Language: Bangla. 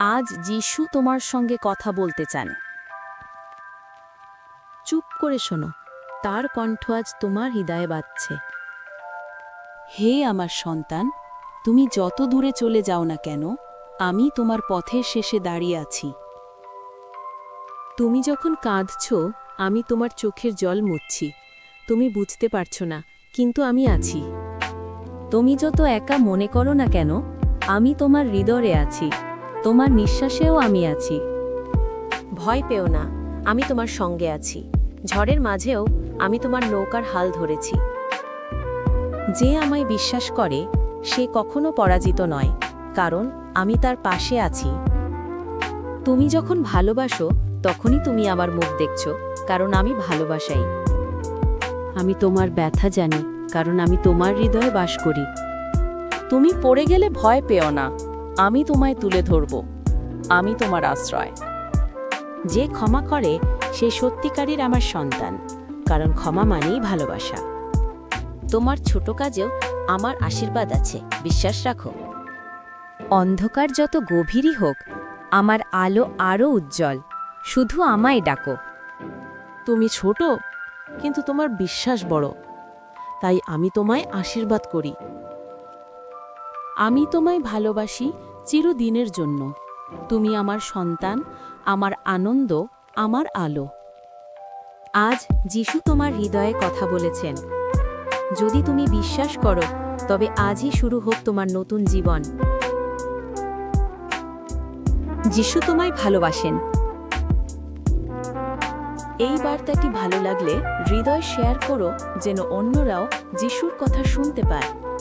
আজ যিশু তোমার সঙ্গে কথা বলতে চান। চুপ করে শোনো, তার কণ্ঠ আজ তোমার হৃদয়ে বাজছে। হে আমার সন্তান, তুমি যত দূরে চলে যাও না কেন, আমি তোমার পথের শেষে দাঁড়িয়ে আছি। তুমি যখন কাঁদছ, আমি তোমার চোখের জল মুছছি। তুমি বুঝতে পারছ না, কিন্তু আমি আছি। তুমি যত একা মনে করো না কেন, আমি তোমার হৃদয়ে আছি। তোমার নিঃশ্বাসেও আমি আছি। ভয় পেও না, আমি তোমার সঙ্গে আছি। ঝড়ের মাঝেও আমি তোমার নৌকার হাল ধরেছি। যে আমায় বিশ্বাস করে, সে কখনো পরাজিত নয়, কারণ আমি তার পাশে আছি। তুমি যখন ভালোবাসো, তখনই তুমি আমার মুখ দেখছ, কারণ আমি ভালোবাসাই। আমি তোমার ব্যথা জানি, কারণ আমি তোমার হৃদয়ে বাস করি। তুমি পড়ে গেলে ভয় পেও না। আমি তোমায় তুলে ধরব। আমি তোমার আশ্রয়। যে ক্ষমা করে, সে সত্যিকারের আমার সন্তান, কারণ ক্ষমা মানেই ভালোবাসা। তোমার ছোট কাজেও আমার আশীর্বাদ আছে, বিশ্বাস রাখো। অন্ধকার যত গভীরই হোক, আমার আলো আরও উজ্জ্বল, শুধু আমায় ডাকো। তুমি ছোট, কিন্তু তোমার বিশ্বাস বড়, তাই আমি তোমায় আশীর্বাদ করি। আমি তোমায় ভালোবাসি চিরদিনের জন্য। তুমি আমার সন্তান, আমার আনন্দ, আমার আলো। আজ যিশু তোমার হৃদয়ে কথা বলেছেন। যদি তুমি বিশ্বাস করো, তবে আজই শুরু হোক তোমার নতুন জীবন। যিশু তোমায় ভালোবাসেন। এই বার্তাটি ভালো লাগলে হৃদয় শেয়ার করো, যেন অন্যরাও যিশুর কথা শুনতে পায়।